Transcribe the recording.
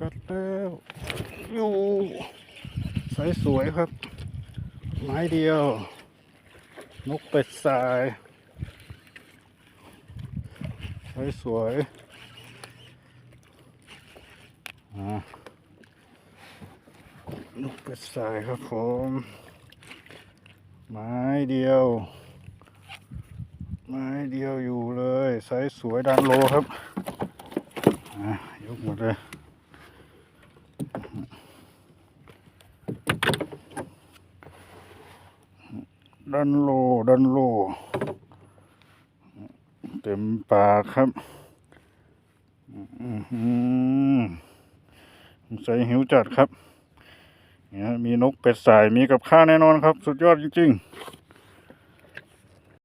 กัดแล้วอยู่สายสวยครับ ไม้เดียว นกเป็ดสายสายสวยนกเป็ดสายครับผม ไม้เดียว ไม้เดียวอยู่เลยไซส์สวยดันโลครับอะยกหมดเลย ดันโลดันโล เต็มปากครับอือหือใส่หิวจัดครับเนี่ยมีนกเป็ดสายมีกับข้าแน่นอนครับ สุดยอดจริง ๆ